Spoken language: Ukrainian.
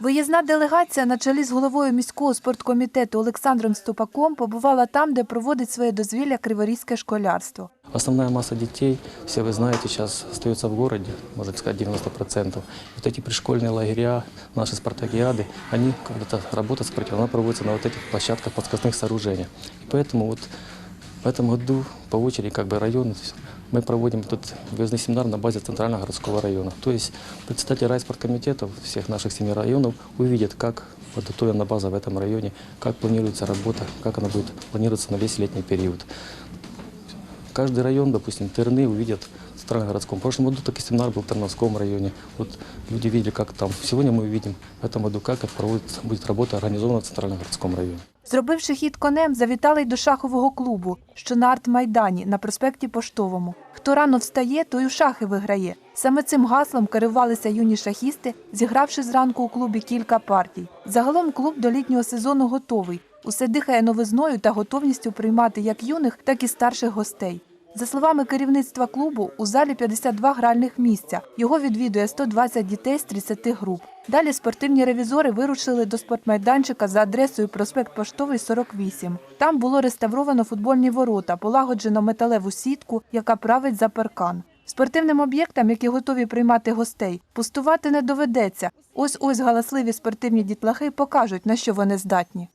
Виїзна делегація на чолі з головою міського спорткомітету Олександром Ступаком побувала там, де проводить своє дозвілля криворізьке школярство. Основная масса детей, все вы знаете, сейчас остается в городе, можно сказать 90%. Вот эти пришкольные лагеря, наши спартакиады, они когда-то работа спортивная, она проводится на вот этих площадках подсказных сооружений. И поэтому вот в этом году по очереди как бы районы мы проводим тут выездный семинар на базе Центрального городского района. То есть председатели райспорткомитетов всех наших семи районов увидят, как подготовлена база в этом районе, как планируется работа, как она будет планироваться на весь летний период. Каждый район, допустим, Терны увидят в Центральном городском. В прошлом году такой семинар был в Терновском районе. Вот люди видели, как там. Сегодня мы увидим в этом году, как это проводится, будет работа организована в Центральном городском районе. Зробивши хід конем, завітали й до шахового клубу, що на арт-майдані на проспекті Поштовому. Хто рано встає, той у шахи виграє. Саме цим гаслом керувалися юні шахісти, зігравши зранку у клубі кілька партій. Загалом клуб до літнього сезону готовий. Усе дихає новизною та готовністю приймати як юних, так і старших гостей. За словами керівництва клубу, у залі 52 гральних місця. Його відвідує 120 дітей з 30 груп. Далі спортивні ревізори вирушили до спортмайданчика за адресою проспект Поштовий, 48. Там було реставровано футбольні ворота, полагоджено металеву сітку, яка править за паркан. Спортивним об'єктам, які готові приймати гостей, пустувати не доведеться. Ось ось галасливі спортивні дітлахи покажуть, на що вони здатні.